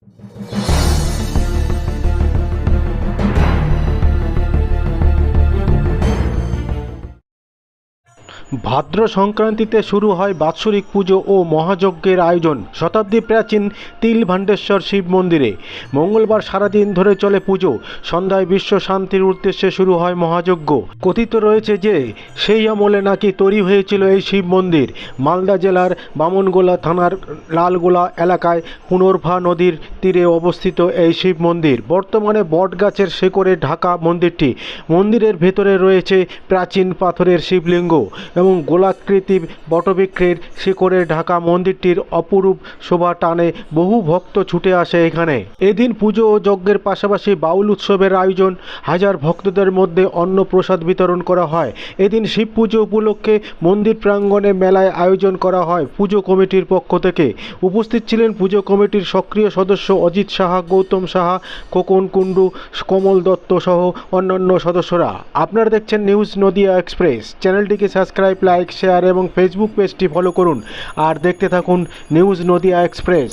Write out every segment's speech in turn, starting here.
you ভাদ্র সংক্রান্তিতে শুরু হয় বাৎসরিক পুজো ও মহাযজ্ঞের আয়োজন। শতাব্দী প্রাচীন তিলভাণ্ডেশ্বর শিব মন্দিরে। মঙ্গলবার সারাদিন ধরে চলে পুজো। সন্ধ্যায় বিশ্ব শান্তির উদ্দেশ্যে শুরু হয় মহাযজ্ঞ। কথিত রয়েছে যে, সেই আমলে নাকি তৈরি হয়েছিল এই শিব মন্দির। মালদা জেলার বামনগোলা থানার লালগোলা এলাকায় পুনর্ভা নদীর তীরে অবস্থিত এই শিব মন্দির। বর্তমানে বটগাছের শেকড়ে ঢাকা মন্দিরটি। মন্দিরের ভেতরে রয়েছে প্রাচীন পাথরের শিবলিঙ্গ। এবং গোলাকৃতি বটবৃক্ষের শিকড়ে ঢাকা মন্দিরটির অপরূপ শোভা টানে বহু ভক্ত ছুটে আসে এখানে। এদিন পুজো ও যজ্ঞের পাশাপাশি বাউল উৎসবের আয়োজন হাজার ভক্তদের মধ্যে অন্ন প্রসাদ বিতরণ করা হয়। এদিন শিব পুজো উপলক্ষে মন্দির প্রাঙ্গণে মেলায় আয়োজন করা হয় পুজো কমিটির পক্ষ থেকে। উপস্থিত ছিলেন পুজো কমিটির সক্রিয় সদস্য অজিত সাহা, গৌতম সাহা, খোকন কুণ্ডু, কমল দত্ত সহ অন্যান্য সদস্যরা। আপনারা দেখছেন নিউজ নদিয়া এক্সপ্রেস। চ্যানেলটিকে সাবস্ক্রাইব লাইক শেয়ার এবং ফেসবুক পেজটি ফলো করুন। আর দেখতে থাকুন news Nadia express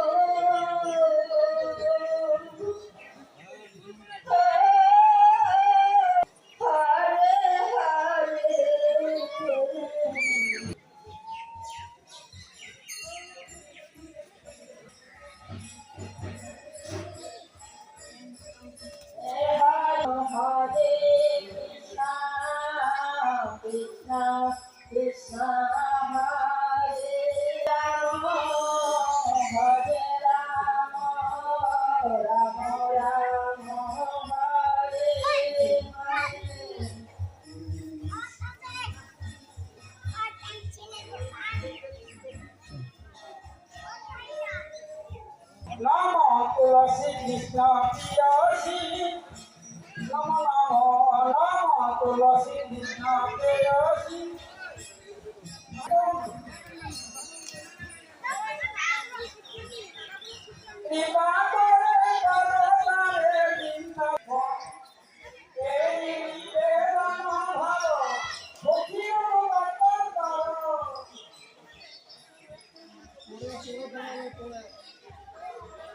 Tulasi Krishna Tiyoshi Namo Namo Namo Tulasi Krishna প্রেয়সী কৃপা করে করতারে বৃন্দাবন এই নিবেদন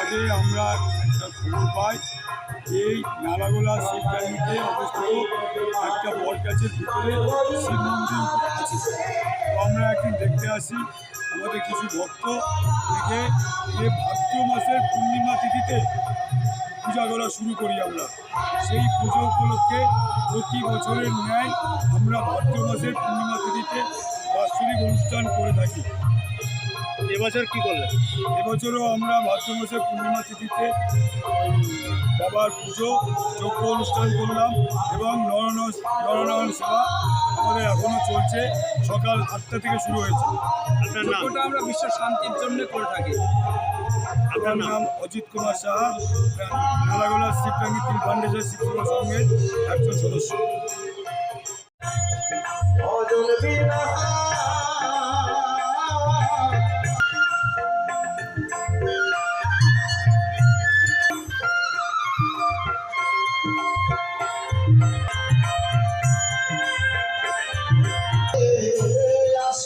আগে আমরা একটা খবর পাই, এই নালাগোলা শিবগাড়িতে অবস্থিত একটা বট গাছের ভিতরে শিব মন্দির আছে। আমরা একদিন দেখতে আসি, আমাদের কিছু ভক্ত দেখে যে ভাদ্র মাসের পূর্ণিমা তিথিতে পূজা করা শুরু করি আমরা। সেই পুজো উপলক্ষে প্রতি বছরের ন্যায় আমরা ভাদ্র মাসের পূর্ণিমা তিথিতে বাৎসরিক অনুষ্ঠান করে থাকি। এবছর কি করলেন? এবছরও আমরা ভাদ্র মাসে পূর্ণিমা তিথিতে বাবার পুজো যজ্ঞ অনুষ্ঠান করলাম এবং নরন নরনারায়ণ সেবা আমাদের এখনও চলছে। সকাল আটটা থেকে শুরু হয়েছে। আপনার নাম? ওটা আমরা বিশ্ব শান্তির জন্য করে থাকি। আমার নাম? অজিত কুমার সাহা। নালাগোলা শিবরাঙ্গি তিল ফাউন্ডেশন শিবসেবা সংঘের একজন সদস্য।